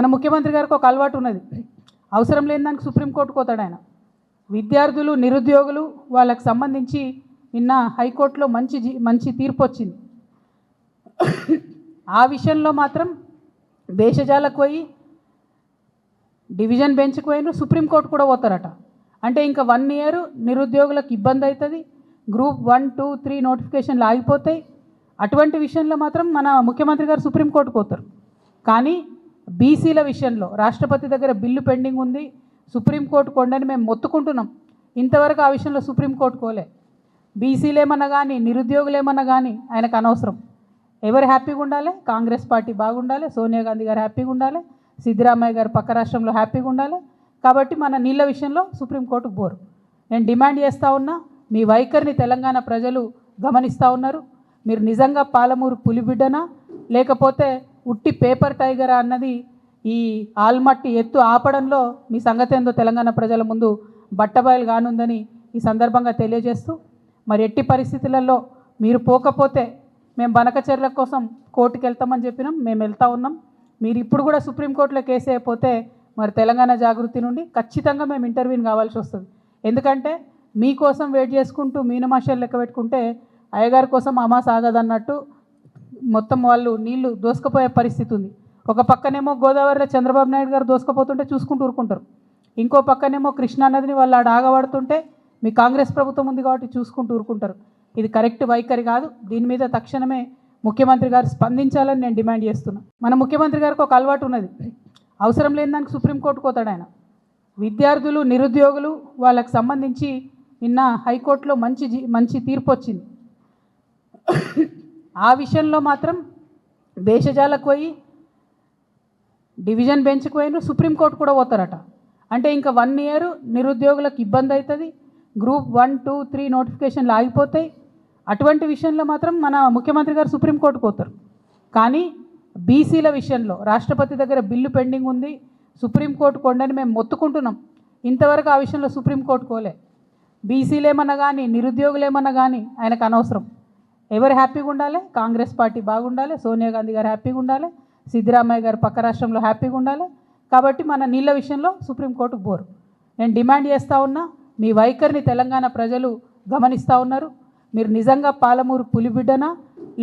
మన ముఖ్యమంత్రి గారికి ఒక అలవాటు ఉన్నది. అవసరం లేని దానికి సుప్రీంకోర్టు కోతాడు ఆయన. విద్యార్థులు నిరుద్యోగులు వాళ్ళకి సంబంధించి నిన్న హైకోర్టులో మంచి జీ- మంచి తీర్పు వచ్చింది. ఆ విషయంలో మాత్రం భేషజాలకు పోయి డివిజన్ బెంచ్కి పోయిన సుప్రీంకోర్టు కూడా పోతారట. అంటే ఇంకా వన్ ఇయర్ నిరుద్యోగులకు ఇబ్బంది అవుతుంది. గ్రూప్ వన్ టూ త్రీ నోటిఫికేషన్లు ఆగిపోతాయి. అటువంటి విషయంలో మాత్రం మన ముఖ్యమంత్రి గారు సుప్రీంకోర్టుకు పోతారు. కానీ బీసీల విషయంలో రాష్ట్రపతి దగ్గర బిల్లు పెండింగ్ ఉంది. సుప్రీంకోర్టు కొండని మేము మొత్తుకుంటున్నాం. ఇంతవరకు ఆ విషయంలో సుప్రీంకోర్టు కోలే. బీసీలు ఏమన్నా కానీ నిరుద్యోగులు ఏమన్నా కానీ ఆయనకు అనవసరం. ఎవరు హ్యాపీగా ఉండాలి? కాంగ్రెస్ పార్టీ బాగుండాలి. సోనియా గాంధీ గారు హ్యాపీగా ఉండాలి. సిద్ధరామయ్య గారు పక్క రాష్ట్రంలో హ్యాపీగా ఉండాలి. కాబట్టి మన నీళ్ళ విషయంలో సుప్రీంకోర్టుకు పోరు. నేను డిమాండ్ చేస్తూ ఉన్నా మీ వైఖరిని తెలంగాణ ప్రజలు గమనిస్తూ ఉన్నారు. మీరు నిజంగా పాలమూరు పులిబిడ్డనా? లేకపోతే ఉట్టి పేపర్ టైగరా అన్నది ఈ ఆల్మట్టి ఎత్తు ఆపడంలో మీ సంగతి ఏందో తెలంగాణ ప్రజల ముందు బట్టబయలు కానుందని ఈ సందర్భంగా తెలియజేస్తూ మరి ఎట్టి పరిస్థితులలో మీరు పోకపోతే మేము బనకచర్ల కోసం కోర్టుకు వెళ్తామని చెప్పినాం మేము వెళ్తా ఉన్నాం. మీరు ఇప్పుడు కూడా సుప్రీంకోర్టులో కేసు అయిపోతే మరి తెలంగాణ జాగృతి నుండి ఖచ్చితంగా మేము ఇంటర్వ్యూని కావాల్సి వస్తుంది. ఎందుకంటే మీకోసం వెయిట్ చేసుకుంటూ మీనమాషాలు లెక్క పెట్టుకుంటే అయ్యగారి కోసం అమా సాగదన్నట్టు మొత్తం వాళ్ళు నీళ్ళు దోసుకుపోయే పరిస్థితి ఉంది. ఒక పక్కనేమో గోదావరిలో చంద్రబాబు నాయుడు గారు దోసుకపోతుంటే చూసుకుంటూ ఊరుకుంటారు. ఇంకో పక్కనేమో కృష్ణా నదిని వాళ్ళు ఆడ ఆగబడుతుంటే మీ కాంగ్రెస్ ప్రభుత్వం ఉంది కాబట్టి చూసుకుంటూ ఊరుకుంటారు. ఇది కరెక్ట్ వైఖరి కాదు. దీని మీద తక్షణమే ముఖ్యమంత్రి గారు స్పందించాలని నేను డిమాండ్ చేస్తున్నా. మన ముఖ్యమంత్రి గారికి ఒక అలవాటు ఉన్నది. అవసరం లేని దానికి సుప్రీంకోర్టుకు పోతాడు ఆయన. విద్యార్థులు నిరుద్యోగులు వాళ్ళకి సంబంధించి నిన్న హైకోర్టులో మంచి జీ- మంచి తీర్పు వచ్చింది. ఆ విషయంలో మాత్రం భేషజాలకు పోయి డివిజన్ బెంచ్కి పోయిన సుప్రీంకోర్టు కూడా పోతారట. అంటే ఇంకా వన్ ఇయర్ నిరుద్యోగులకు ఇబ్బంది అవుతుంది. గ్రూప్ వన్ టూ త్రీ నోటిఫికేషన్లు ఆగిపోతాయి. అటువంటి విషయంలో మాత్రం మన ముఖ్యమంత్రి గారు సుప్రీంకోర్టుకు పోతారు. కానీ బీసీల విషయంలో రాష్ట్రపతి దగ్గర బిల్లు పెండింగ్ ఉంది. సుప్రీంకోర్టు కొండని మేము మొత్తుకుంటున్నాం. ఇంతవరకు ఆ విషయంలో సుప్రీంకోర్టు కోలే బీసీలు ఏమన్నా కానీ నిరుద్యోగులు ఏమన్నా కానీ ఆయనకు అనవసరం. ఎవరు హ్యాపీగా ఉండాలి? కాంగ్రెస్ పార్టీ బాగుండాలి. సోనియా గాంధీ గారు హ్యాపీగా ఉండాలి. సిద్ధరామయ్య గారు పక్క రాష్ట్రంలో హ్యాపీగా ఉండాలి. కాబట్టి మన నీళ్ళ విషయంలో సుప్రీంకోర్టుకు పోరు నేను డిమాండ్ చేస్తూ ఉన్నా మీ వైఖరిని తెలంగాణ ప్రజలు గమనిస్తూ ఉన్నారు. మీరు నిజంగా పాలమూరు పులిబిడ్డనా?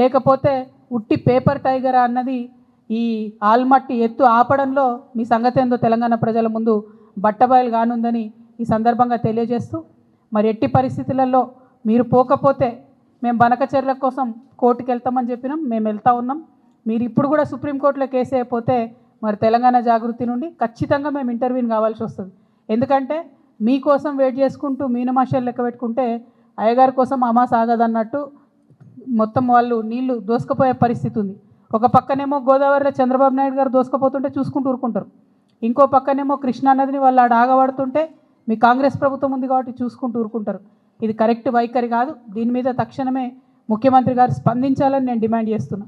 లేకపోతే ఉట్టి పేపర్ టైగరా అన్నది ఈ ఆల్మట్టి ఎత్తు ఆపడంలో మీ సంగతి ఏందో తెలంగాణ ప్రజల ముందు బట్టబయలు కానుందని ఈ సందర్భంగా తెలియజేస్తూ మరి ఎట్టి పరిస్థితులలో మీరు పోకపోతే మేము బనకచర్ల కోసం కోర్టుకు వెళ్తామని చెప్పినాం మేము వెళ్తా ఉన్నాం. మీరు ఇప్పుడు కూడా సుప్రీంకోర్టులో కేసు అయిపోతే మరి తెలంగాణ జాగృతి నుండి ఖచ్చితంగా మేము ఇంటర్వ్యూని కావాల్సి వస్తుంది. ఎందుకంటే మీకోసం వెయిట్ చేసుకుంటూ మీనమాషాలు లెక్క పెట్టుకుంటే అయ్యగారి కోసం అమా సాగదన్నట్టు మొత్తం వాళ్ళు నీళ్ళు దోసుకుపోయే పరిస్థితి ఉంది. ఒక పక్కనేమో గోదావరిలో చంద్రబాబు నాయుడు గారు దోసుకుపోతుంటే చూసుకుంటూ ఊరుకుంటారు. ఇంకో పక్కనేమో కృష్ణా నదిని వాళ్ళు ఆడ ఆగబడుతుంటే మీ కాంగ్రెస్ ప్రభుత్వం ఉంది కాబట్టి చూసుకుంటూ ఊరుకుంటారు. ఇది కరెక్ట్ వైఖరి కాదు. దీని మీద తక్షణమే ముఖ్యమంత్రి గారు స్పందించాలని నేను డిమాండ్ చేస్తున్నా.